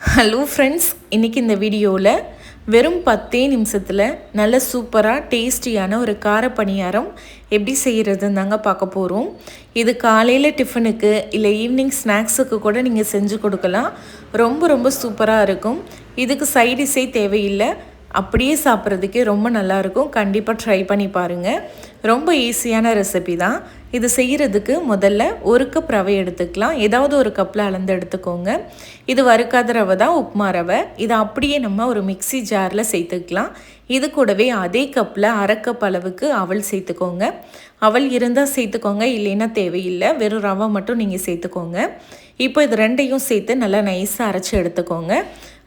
Hello friends இன்றைக்கி இந்த வீடியோவில் வெறும் பத்தே நிமிஷத்தில் நல்ல சூப்பராக டேஸ்டியான ஒரு கார பணியாரம் எப்படி செய்கிறதுன்னு தாங்க பார்க்க போகிறோம் இது காலையில் டிஃபனுக்கு இல்லை ஈவினிங் ஸ்நாக்ஸுக்கு கூட நீங்கள் செஞ்சு கொடுக்கலாம். ரொம்ப ரொம்ப சூப்பராக இருக்கும். இதுக்கு சைடிஸே தேவையில்லை. அப்படியே சாப்பிட்றதுக்கே ரொம்ப நல்லாயிருக்கும். கண்டிப்பாக ட்ரை பண்ணி பாருங்கள் ரொம்ப ஈஸியான ரெசிபி தான். இது செய்கிறதுக்கு முதல்ல ஒரு கப் ரவை எடுத்துக்கலாம். ஏதாவது ஒரு கப்பில் அளந்து எடுத்துக்கோங்க. இது வறுக்காத ரவை தான் உப்புமா ரவை. இதை அப்படியே நம்ம ஒரு மிக்சி ஜாரில் சேர்த்துக்கலாம். இது கூடவே அதே கப்பில் அரை கப் அளவுக்கு அவள் சேர்த்துக்கோங்க. அவள் இருந்தால் சேர்த்துக்கோங்க இல்லைன்னா தேவையில்லை. வெறும் ரவை மட்டும் நீங்கள் சேர்த்துக்கோங்க. இப்போ இது ரெண்டையும் சேர்த்து நல்லா நைஸாக அரைச்சி எடுத்துக்கோங்க.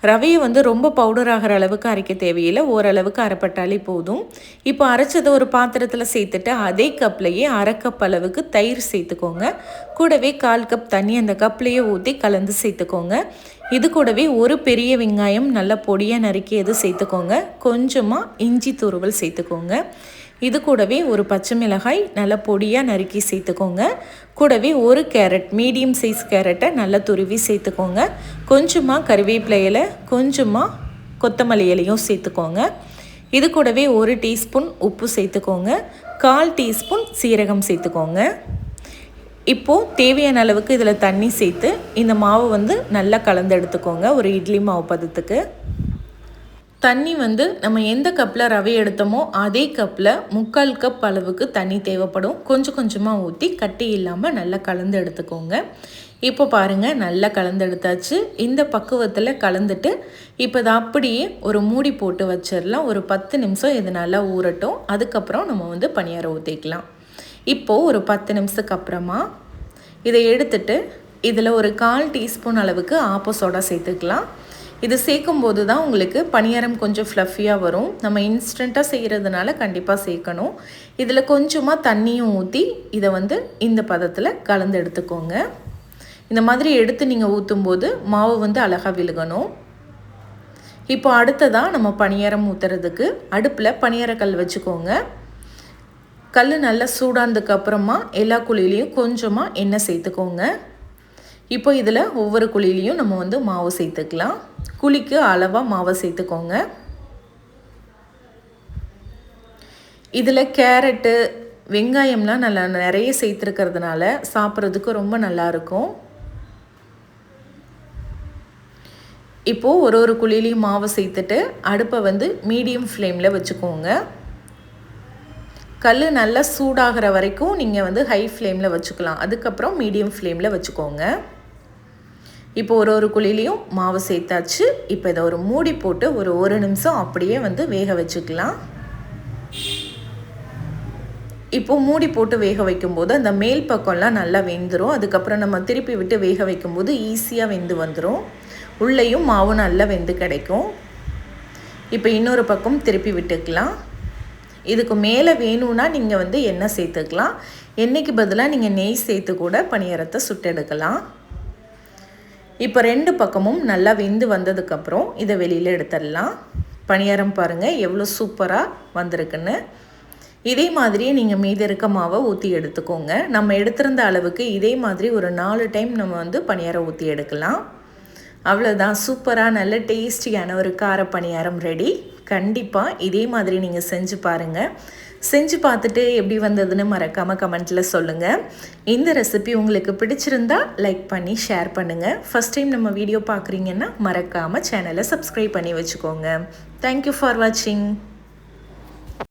ரவையை வந்து ரொம்ப பவுடர் ஆகிற அளவுக்கு அரைக்க தேவையில்லை. ஓரளவுக்கு அரைப்பட்டாலே போதும். இப்போ அரைச்சதை ஒரு பாத்திரத்தில் சேர்த்துட்டு அதே கப்லையே அரை கப் அளவுக்கு தயிர் சேர்த்துக்கோங்க. கூடவே கால் கப் தண்ணி அந்த கப்லேயே ஊற்றி கலந்து சேர்த்துக்கோங்க. இது கூடவே ஒரு பெரிய வெங்காயம் நல்லா பொடியாக நறுக்கியது சேர்த்துக்கோங்க. கொஞ்சமாக இஞ்சி துருவல் சேர்த்துக்கோங்க. இது கூடவே ஒரு பச்சை மிளகாய் நல்லா பொடியாக நறுக்கி சேர்த்துக்கோங்க. கூடவே ஒரு கேரட் மீடியம் சைஸ் கேரட்டை நல்லா துருவி சேர்த்துக்கோங்க. கொஞ்சமாக கருவேப்பிலையில் கொஞ்சமாக கொத்தமல்லி இலையும் சேர்த்துக்கோங்க. இது கூடவே ஒரு டீஸ்பூன் உப்பு சேர்த்துக்கோங்க. கால் டீஸ்பூன் சீரகம் சேர்த்துக்கோங்க. இப்போது தேவையான அளவுக்கு இதில் தண்ணி சேர்த்து இந்த மாவு வந்து நல்லா கலந்து எடுத்துக்கோங்க. ஒரு இட்லி மாவு பதத்துக்கு. தண்ணி வந்து நம்ம எந்த கப்பில் ரவை எடுத்தோமோ அதே கப்பில் முக்கால் கப் அளவுக்கு தண்ணி தேவைப்படும். கொஞ்சம் கொஞ்சமாக ஊற்றி கட்டி இல்லாமல் நல்லா கலந்து எடுத்துக்கோங்க. இப்போ பாருங்கள் நல்லா கலந்து எடுத்தாச்சு. இந்த பக்குவத்தில் கலந்துட்டு இப்போ இதை அப்படியே ஒரு மூடி போட்டு வச்சிடலாம். ஒரு பத்து நிமிஷம் இது நல்லா ஊறட்டும். அதுக்கப்புறம் நம்ம வந்து பணியாரம் ஊற்றிக்கலாம் இப்போது ஒரு பத்து நிமிஷத்துக்கு அப்புறமா இதை எடுத்துட்டு இதில் ஒரு கால் டீஸ்பூன் அளவுக்கு ஆப்போ சோடா சேர்த்துக்கலாம். இது சேர்க்கும் போது தான் உங்களுக்கு பணியாரம் கொஞ்சம் ஃப்ளஃபியாக வரும். நம்ம இன்ஸ்டண்ட்டாக செய்கிறதுனால கண்டிப்பாக சேர்க்கணும். இதில் கொஞ்சமாக தண்ணியும் ஊற்றி இதை வந்து இந்த பதத்தில் கலந்து எடுத்துக்கோங்க. இந்த மாதிரி எடுத்து நீங்கள் ஊற்றும்போது மாவு வந்து அழகாக விழுகணும். இப்போ அடுத்ததாக நம்ம பணியாரம் ஊற்றுறதுக்கு அடுப்பில் பணியாரக்கல் வச்சுக்கோங்க. கல் நல்லா சூடானதுக்கு அப்புறமா எல்லா குழியிலையும் கொஞ்சமாக எண்ணெய் சேர்த்துக்கோங்க. இப்போ இதில் ஒவ்வொரு குழிலையும் நம்ம வந்து மாவு சேர்த்துக்கலாம். குழிக்கு அளவாக மாவை சேர்த்துக்கோங்க. இதில் கேரட்டு வெங்காயம்லாம் நல்லா நிறைய சேர்த்துருக்கிறதுனால சாப்பிட்றதுக்கு ரொம்ப நல்லாயிருக்கும் இப்போது ஒரு ஒரு குழியிலையும் மாவு சேர்த்துட்டு அடுப்பை வந்து மீடியம் ஃப்ளேமில் வச்சுக்கோங்க. கல் நல்லா சூடாகிற வரைக்கும் நீங்கள் வந்து ஹை ஃப்ளேமில் வச்சுக்கலாம். அதுக்கப்புறம் மீடியம் ஃப்ளேமில் வச்சுக்கோங்க. இப்போ ஒரு ஒரு குழிலையும் மாவு சேர்த்தாச்சு. இப்போ இதை ஒரு மூடி போட்டு ஒரு ஒரு நிமிஷம் அப்படியே வந்து வேக வச்சுக்கலாம். இப்போ மூடி போட்டு வேக வைக்கும்போது அந்த மேல் பக்கம்லாம் நல்லா வெந்துடும் அதுக்கப்புறம் நம்ம திருப்பி விட்டு வேக வைக்கும்போது ஈஸியாக வெந்து வந்துடும் உள்ளேயும் மாவு நல்லா வெந்து கிடைக்கும். இப்போ இன்னொரு பக்கம் திருப்பி விட்டுக்கலாம். இதுக்கு மேலே வேணும்னா நீங்கள் வந்து எண்ணெய் சேர்த்துக்கலாம். எண்ணெய்க்கு பதிலாக நீங்கள் நெய் சேர்த்து கூட பணியாரத்தை சுட்டெடுக்கலாம் இப்போ ரெண்டு பக்கமும் நல்லா வெந்து வந்ததுக்கப்புறம் இதை வெளியில் எடுத்துடலாம். பணியாரம் பாருங்கள் எவ்வளோ சூப்பராக வந்திருக்குன்னு. இதே மாதிரியே நீங்கள் மீதி இருக்க மாவை ஊற்றி எடுத்துக்கோங்க. நம்ம எடுத்திருந்த அளவுக்கு இதே மாதிரி ஒரு நாலு டைம் நம்ம வந்து பணியாரம் ஊற்றி எடுக்கலாம். அவ்வளோதான் சூப்பராக நல்ல டேஸ்டியான ஒரு கார பணியாரம் ரெடி கண்டிப்பாக இதே மாதிரி நீங்கள் செஞ்சு பாருங்கள் செஞ்சு பார்த்துட்டு எப்படி வந்ததுன்னு மறக்காமல் கமெண்ட்டில் சொல்லுங்கள் இந்த ரெசிபி உங்களுக்கு பிடிச்சிருந்தா லைக் பண்ணி ஷேர் பண்ணுங்கள் ஃபஸ்ட் டைம் நம்ம வீடியோ பார்க்குறீங்கன்னா மறக்காமல் சேனலை சப்ஸ்கிரைப் பண்ணி வச்சுக்கோங்க. தேங்க்யூ ஃபார் வாட்சிங்